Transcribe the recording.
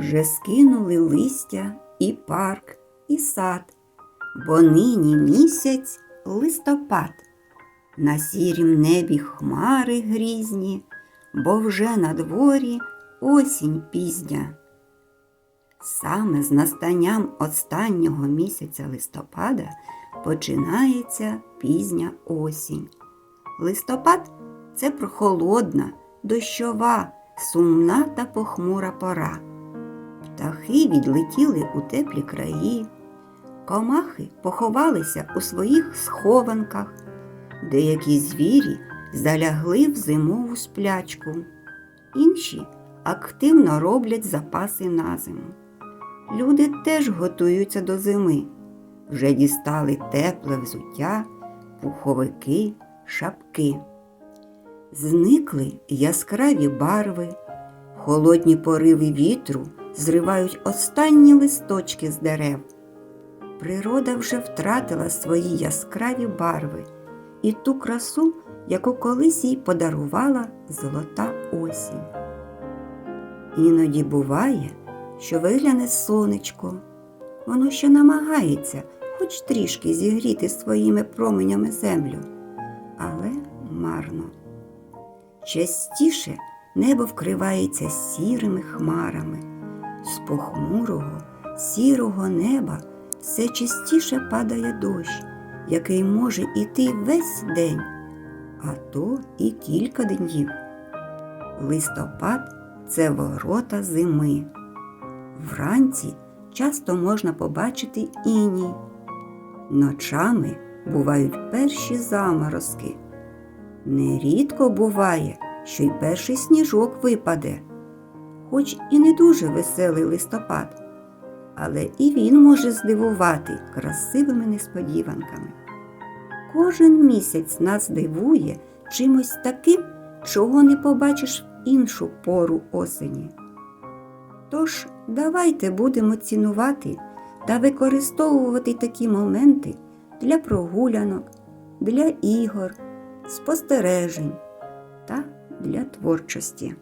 Вже скинули листя і парк, і сад, бо нині місяць листопад. На сірім небі хмари грізні, бо вже на дворі осінь пізня. Саме з настанням останнього місяця листопада починається пізня осінь. Листопад це прохолодна, дощова, сумна та похмура пора. Птахи відлетіли у теплі краї, комахи поховалися у своїх схованках, деякі звірі залягли в зимову сплячку, інші активно роблять запаси на зиму. Люди теж готуються до зими, вже дістали тепле взуття, пуховики, шапки. Зникли яскраві барви, холодні пориви вітру зривають останні листочки з дерев. Природа вже втратила свої яскраві барви і ту красу, яку колись їй подарувала золота осінь. Іноді буває, що вигляне сонечко, воно ще намагається хоч трішки зігріти своїми променями землю, але марно. Частіше небо вкривається сірими хмарами. З похмурого, сірого неба все частіше падає дощ, який може іти весь день, а то і кілька днів. Листопад це ворота зими. Вранці часто можна побачити іній. Ночами бувають перші заморозки. Нерідко буває, що й перший сніжок випаде, хоч і не дуже веселий листопад, але і він може здивувати красивими несподіванками. Кожен місяць нас дивує чимось таким, чого не побачиш в іншу пору осені. Тож давайте будемо цінувати та використовувати такі моменти для прогулянок, для ігор, спостережень та для творчості.